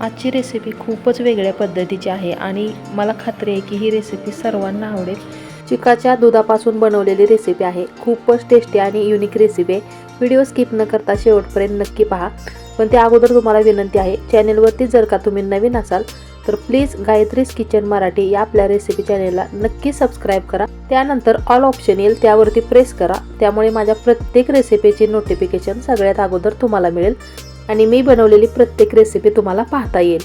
आजची रेसिपी खूपच वेगळ्या पद्धतीची आहे आणि मला खात्री आहे की ही रेसिपी सर्वांना आवडेल. चिकाच्या दुधापासून बनवलेली रेसिपी आहे. खूपच टेस्टी आणि युनिक रेसिपी आहे. व्हिडिओ स्किप न करता शेवटपर्यंत नक्की पहा. पण त्या अगोदर तुम्हाला विनंती आहे चॅनेलवरती जर का तुम्ही नवीन असाल तर प्लीज गायत्रीज किचन मराठी या आपल्या रेसिपी चॅनेलला नक्की सबस्क्राईब करा. त्यानंतर ऑल ऑप्शन येईल त्यावरती प्रेस करा. त्यामुळे माझ्या प्रत्येक रेसिपीची नोटिफिकेशन सगळ्यात अगोदर तुम्हाला मिळेल. आणि मी बनवलेली प्रत्येक रेसिपी तुम्हाला पाहता येईल.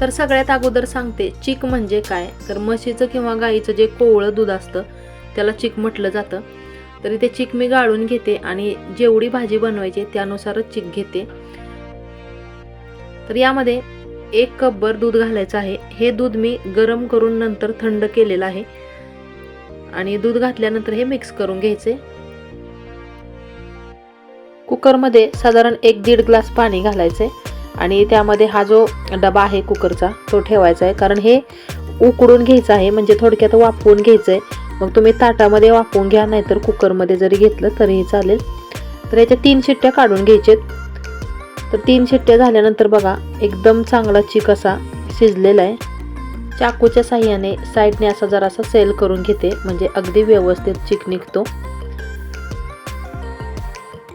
तर सगळ्यात अगोदर सांगते चिक म्हणजे काय? तर म्हशीचं किंवा गाईचं जे कोवळं दूध असतं त्याला चीक म्हटलं जातं. तरी ते चिक मी गाळून घेते आणि जेवढी भाजी बनवायची त्यानुसारच चीक घेते. तर यामध्ये एक कपभर दूध घालायचं आहे. हे दूध मी गरम करून नंतर थंड केलेलं आहे. आणि दूध घातल्यानंतर हे मिक्स करून घ्यायचे. कुकरमध्ये साधारण एक दीड ग्लास पाणी घालायचं आहे आणि त्यामध्ये हा जो डबा आहे कुकरचा तो ठेवायचा आहे. कारण हे उकडून घ्यायचं आहे म्हणजे थोडक्यात वाफवून घ्यायचं आहे मग तुम्ही ताटामध्ये वाफवून घ्या नाहीतर कुकरमध्ये जरी घेतलं तरीही चालेल. तर याच्या तीन शिट्ट्या काढून घ्यायच्यात तर तीन शिट्ट्या झाल्यानंतर बघा एकदम चांगला चिक असा शिजलेला आहे. चाकूच्या साह्याने साईडने असा जरासा सेल करून घेते म्हणजे अगदी व्यवस्थित चिक निघतो.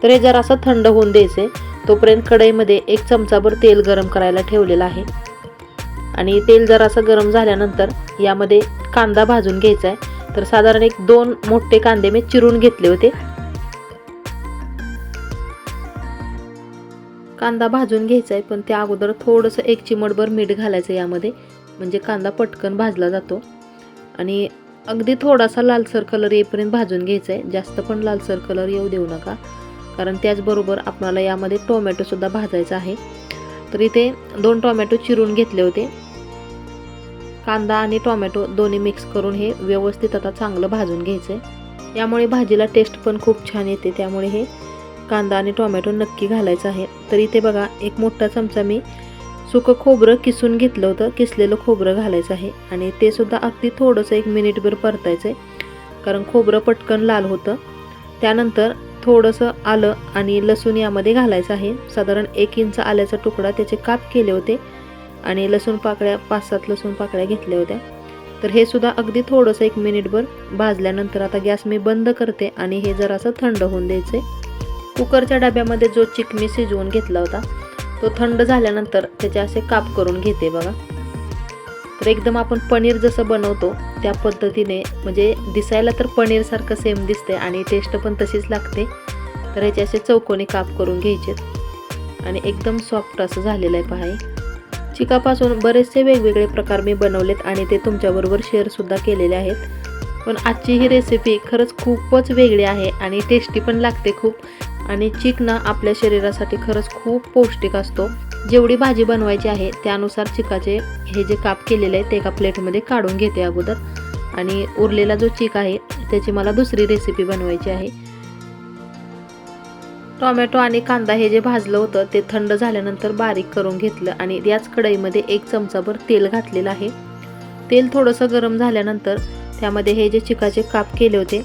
तर हे जरासं थंड होऊन द्यायचं आहे तोपर्यंत कढईमध्ये एक चमचाभर तेल गरम करायला ठेवलेलं आहे. आणि तेल जरासं गरम झाल्यानंतर यामध्ये कांदा भाजून घ्यायचा आहे तर साधारण एक दोन मोठे कांदे मी चिरून घेतले होते. कांदा भाजून घ्यायचा आहे पण त्या अगोदर थोडंसं एक चिमटभर मीठ घालायचं यामध्ये. म्हणजे कांदा पटकन भाजला जातो. आणि अगदी थोडासा लालसर कलर येईपर्यंत भाजून घ्यायचा आहे जास्त पण लालसर कलर येऊ देऊ नका. कारण त्याचबरोबर आपणाला यामध्ये टोमॅटोसुद्धा भाजायचा आहे. तर इथे दोन टोमॅटो चिरून घेतले होते. कांदा आणि टोमॅटो दोन्ही मिक्स करून हे व्यवस्थित आता चांगलं भाजून घ्यायचं आहे. यामुळे भाजीला टेस्ट पण खूप छान येते. त्यामुळे हे कांदा आणि टोमॅटो नक्की घालायचं आहे. तर इथे बघा एक मोठा चमचा मी सुकं खोबरं किसून घेतलं होतं. किसलेलं खोबरं घालायचं आहे. आणि ते सुद्धा अगदी थोडंसं एक मिनिटभर परतायचं आहे. कारण खोबरं पटकन लाल होतं. त्यानंतर थोडंसं आलं आणि लसूण यामध्ये घालायचं आहे. साधारण एक इंच आल्याचा तुकडा त्याचे काप केले होते आणि लसूण पाकळ्या पाच सात लसूण पाकळ्या घेतल्या होत्या. तर हे सुद्धा अगदी थोडंसं एक मिनिटभर भाजल्यानंतर आता गॅस मी बंद करते आणि हे जरासं थंड होऊन द्यायचे कुकरच्या डब्यामध्ये जो चिकमी शिजवून घेतला होता तो थंड झाल्यानंतर त्याचे असे काप करून घेते बघा. एकदम आपण पनीर जसं बनवतो त्या पद्धतीने म्हणजे दिसायला तर पनीरसारखं सेम दिसते आणि टेस्ट पण तशीच लागते. तर ह्याचे असे चौकोनी काप करून घ्यायचेत आणि एकदम सॉफ्ट असं झालेलं आहे पहा चिकापासून बरेचसे वेगवेगळे प्रकार मी बनवलेत आणि ते तुमच्याबरोबर शेअरसुद्धा केलेले आहेत. पण आजची ही रेसिपी खरंच खूपच वेगळी आहे आणि टेस्टी पण लागते खूप. आणि चिक ना आपल्या शरीरासाठी खरंच खूप पौष्टिक असतो. जेवढी भाजी बनवायची आहे त्यानुसार चिकाचे हे जे काप केलेले आहे ते एका प्लेटमध्ये काढून घेते अगोदर. आणि उरलेला जो चिक आहे त्याची मला दुसरी रेसिपी बनवायची आहे. टोमॅटो आणि कांदा हे जे भाजलं होतं ते थंड झाल्यानंतर बारीक करून घेतलं आणि याच कढईमध्ये एक चमचाभर तेल घातलेलं आहे. तेल थोडंसं गरम झाल्यानंतर त्यामध्ये हे जे चिकाचे काप केले होते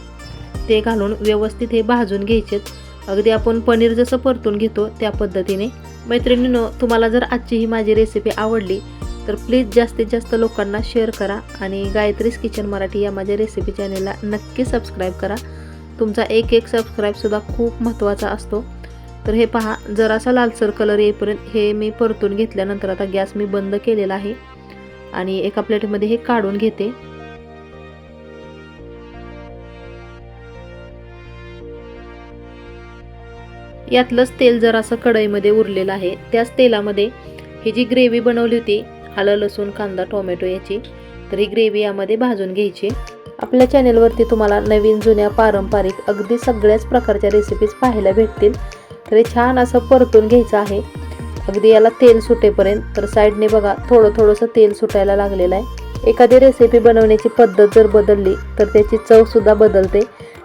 ते घालून व्यवस्थित हे भाजून घ्यायचेत. अगदी आपण पनीर जसं परतून घेतो त्या पद्धतीने. मैत्रिणीनो तुम्हाला जर आजची ही माझी रेसिपी आवडली तर प्लीज जास्तीत जास्त लोकांना शेअर करा आणि गायत्रीज किचन मराठी या माझ्या रेसिपी चॅनेलला नक्की सबस्क्राईब करा. तुमचा एक एक सबस्क्राईबसुद्धा खूप महत्त्वाचा असतो. तर हे पहा जरासा लालसर कलर येईपर्यंत हे मी परतून घेतल्यानंतर आता गॅस मी बंद केलेला आहे. आणि एका प्लेटमध्ये हे काढून घेते. यातलंच तेल जरासं कढईमध्ये उरलेलं आहे त्याच तेलामध्ये ही जी ग्रेव्ही बनवली होती आलं लसूण कांदा टोमॅटो याची तर ही ग्रेव्ही यामध्ये भाजून घ्यायची. आपल्या चॅनेलवरती तुम्हाला नवीन जुन्या पारंपरिक अगदी सगळ्याच प्रकारच्या रेसिपीज पाहायला भेटतील. तर हे छान असं परतून घ्यायचं आहे. अगदी याला तेल सुटेपर्यंत तर साईडने बघा थोडं थोडंसं तेल सुटायला लागलेलं आहे. एखादी रेसिपी बनवण्याची पद्धत जर बदलली तर त्याची चवसुद्धा बदलते.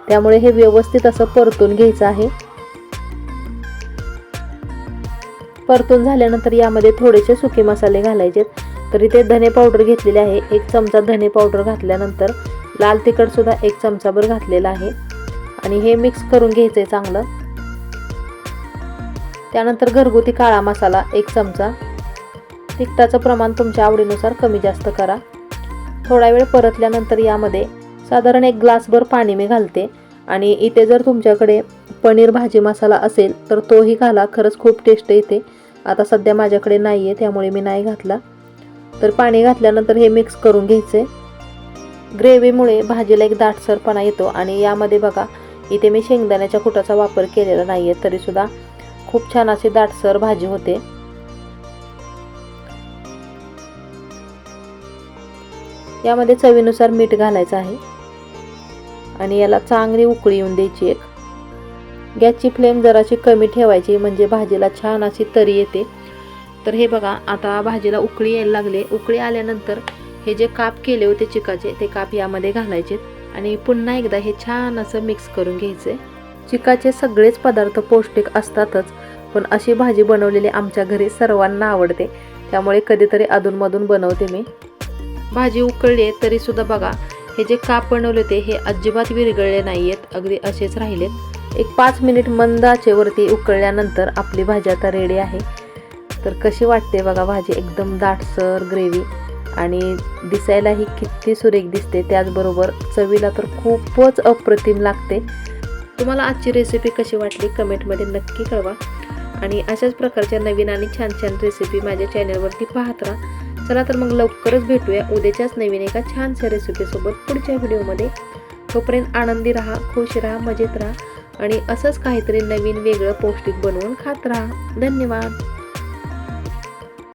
त्यामुळे हे व्यवस्थित असं परतून घ्यायचं आहे. परतून झाल्यानंतर यामध्ये थोडेसे सुके मसाले घालायचे तर इथे धने पावडर घेतलेले आहे. एक चमचा धने पावडर घातल्यानंतर लाल तिखटसुद्धा एक चमचाभर घातलेला आहे. आणि हे मिक्स करून घ्यायचं आहे चांगलं. त्यानंतर घरगुती काळा मसाला एक चमचा. तिखटाचं प्रमाण तुमच्या आवडीनुसार कमी जास्त करा. थोडा वेळ परतल्यानंतर यामध्ये साधारण एक ग्लासभर पाणी मी घालते. आणि इथे जर तुमच्याकडे पनीर भाजी मसाला असेल तर तोही घाला. खरंच खूप टेस्ट येते. आता सध्या माझ्याकडे नाही आहे त्यामुळे मी नाही घातला. तर पाणी घातल्यानंतर हे मिक्स करून घ्यायचे. ग्रेव्हीमुळे भाजीला एक दाटसरपणा येतो आणि यामध्ये बघा इथे मी शेंगदाण्याच्या कुटाचा वापर केलेला नाही आहे तरीसुद्धा खूप छान अशी दाटसर भाजी होते. यामध्ये चवीनुसार मीठ घालायचं आहे. आणि याला चांगली उकळी येऊन द्यायची एक. गॅसची फ्लेम जराशी कमी ठेवायची म्हणजे भाजीला छान अशी तरी येते. तर हे बघा आता भाजीला उकळी यायला लागले. उकळी आल्यानंतर हे जे काप केले होते चिकाचे ते काप यामध्ये घालायचे आणि पुन्हा एकदा हे छान असं मिक्स करून घ्यायचे. चिकाचे सगळेच पदार्थ पौष्टिक असतातच पण अशी भाजी बनवलेली आमच्या घरी सर्वांना आवडते. त्यामुळे कधीतरी अधूनमधून बनवते मी. भाजी उकळली आहे तरीसुद्धा बघा हे जे काप बनवले होते हे अजिबात विरघळले नाही आहेत अगदी असेच राहिलेत. एक पाच मिनिट मंद आचेवरती उकळल्यानंतर आपली भाजी आता रेडी आहे. तर कशी वाटते बघा भाजी? एकदम दाटसर ग्रेव्ही आणि दिसायलाही किती सुरेख दिसते. त्याचबरोबर चवीला तर खूपच अप्रतिम लागते. तुम्हाला आजची रेसिपी कशी वाटली? कमेंटमध्ये नक्की कळवा. आणि अशाच प्रकारच्या नवीन आणि छान छान रेसिपी माझ्या चॅनलवरती पाहत राहा. चला तर मग लवकरच भेटूया उद्याच्याच नवीन एका छानशा रेसिपीसोबत पुढच्या व्हिडिओमध्ये तोपर्यंत आनंदी राहा खुश राहा मजेत राहा. आणि असंच काहीतरी नवीन वेगळं पौष्टिक बनवून खात राहा. धन्यवाद.